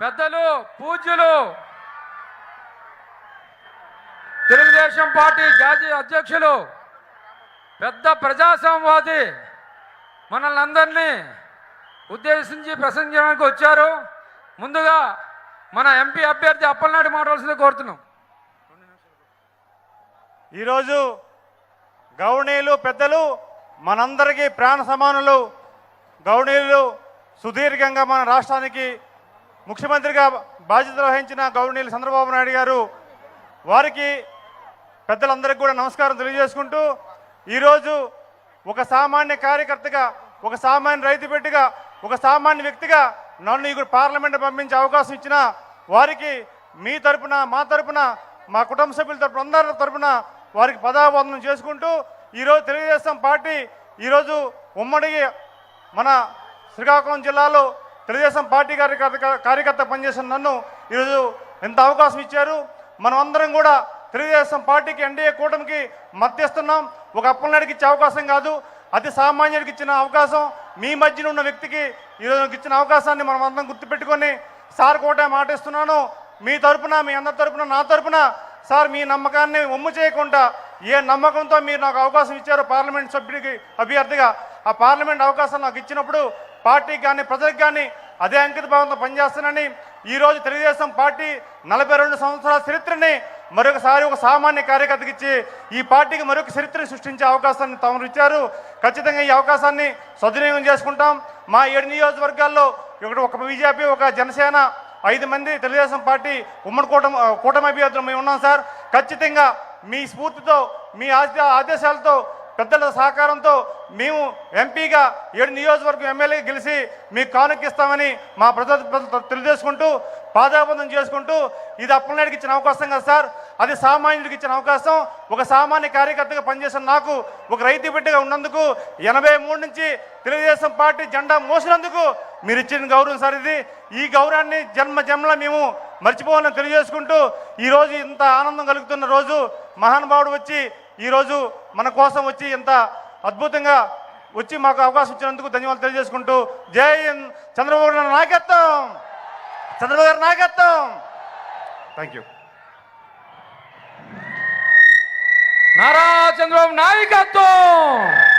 పెద్దలు పూజ్యులు తెలుగుదేశం పార్టీ జాతీయ అధ్యక్షులు పెద్ద ప్రజాస్వామ్యవాది మనల్ని అందరినీ ఉద్దేశించి ప్రసంగించడానికి వచ్చారు. ముందుగా మన ఎంపీ అభ్యర్థి అప్పలనాడు మాట్లాడాల్సింది కోరుతున్నాం. ఈరోజు గౌణీయులు పెద్దలు మనందరికీ ప్రాణ సమానులు. గౌణీయులు సుదీర్ఘంగా మన రాష్ట్రానికి ముఖ్యమంత్రిగా బాధ్యతలు వహించిన గౌరవనీయులు చంద్రబాబు నాయుడు గారు వారికి పెద్దలందరికీ కూడా నమస్కారం తెలియజేసుకుంటూ ఈరోజు ఒక సామాన్య కార్యకర్తగా ఒక సామాన్య రైతు బిడ్డగా ఒక సామాన్య వ్యక్తిగా నన్ను ఇక్కడ పార్లమెంట్ పంపించే అవకాశం ఇచ్చిన వారికి మీ తరపున మా తరపున మా కుటుంబ సభ్యుల తరపున అందరి తరపున వారికి పదాబంధనం చేసుకుంటూ ఈరోజు తెలుగుదేశం పార్టీ ఈరోజు ఉమ్మడి మన శ్రీకాకుళం జిల్లాలో తెలుగుదేశం పార్టీ కార్యకర్త కార్యకర్త పనిచేసిన నన్ను ఈరోజు ఎంత అవకాశం ఇచ్చారు. మనం అందరం కూడా తెలుగుదేశం పార్టీకి ఎన్డీఏ కూటమికి మద్దతిస్తున్నాం ఒక అప్పలనాడికి ఇచ్చే అవకాశం కాదు. అతి సామాన్యుడికి ఇచ్చిన అవకాశం మీ మధ్యన ఉన్న వ్యక్తికి ఈరోజు ఇచ్చిన అవకాశాన్ని మనం అందరం గుర్తుపెట్టుకొని సార్ కోటే మాట ఇస్తున్నాను మీ తరపున మీ అందరి తరపున నా తరపున సార్ మీ నమ్మకాన్ని ఒమ్ము చేయకుండా ఏ నమ్మకంతో మీరు నాకు అవకాశం ఇచ్చారో పార్లమెంట్ సభ్యుడికి అభ్యర్థిగా ఆ పార్లమెంట్ అవకాశం నాకు ఇచ్చినప్పుడు పార్టీకి కానీ ప్రజలకు కానీ అదే అంకిత భావంతో పనిచేస్తానని ఈరోజు తెలుగుదేశం పార్టీ నలభై రెండు సంవత్సరాల చరిత్రని మరొకసారి ఒక సామాన్య కార్యకర్తకి ఇచ్చి ఈ పార్టీకి మరొక చరిత్రని సృష్టించే అవకాశాన్ని తమరు ఇచ్చారు. ఖచ్చితంగా ఈ అవకాశాన్ని సద్వినియోగం చేసుకుంటాం. మా ఏడు నియోజకవర్గాల్లో ఇక్కడ ఒక బీజేపీ ఒక జనసేన ఐదు మంది తెలుగుదేశం పార్టీ ఉమ్మడి కూటమి కూటమి అభ్యర్థులు మేము ఉన్నాం సార్. ఖచ్చితంగా మీ స్ఫూర్తితో మీ ఆదేశాలతో పెద్దల సహకారంతో మేము ఎంపీగా ఏడు నియోజకవర్గం ఎమ్మెల్యే గెలిచి మీకు కానుకిస్తామని మా ప్రజల ప్రజలతో తెలియజేసుకుంటూ పాదాబంధం చేసుకుంటూ ఇది అప్పలనాయుడికి ఇచ్చిన అవకాశం కదా సార్? అది సామాన్యుడికి ఇచ్చిన అవకాశం. ఒక సామాన్య కార్యకర్తగా పనిచేసిన నాకు ఒక రైతు బిడ్డగా ఉన్నందుకు ఎనభై మూడు నుంచి తెలుగుదేశం పార్టీ జెండా మోసినందుకు మీరు ఇచ్చిన గౌరవం సార్ ఇది. ఈ గౌరవాన్ని జన్మ జన్మల మేము మర్చిపోవాలని తెలియజేసుకుంటూ ఈరోజు ఇంత ఆనందం కలుగుతున్న రోజు మహానుభావుడు వచ్చి ఈరోజు మన కోసం వచ్చి ఇంత అద్భుతంగా వచ్చి మాకు అవకాశం ఇచ్చినందుకు ధన్యవాదాలు తెలియజేసుకుంటూ జై చంద్రబాబు నాయుడు నాయకత్వం. చంద్రబాబు గారి నాయకత్వం. థ్యాంక్ యూ నారా చంద్రబాబు నాయకత్వం.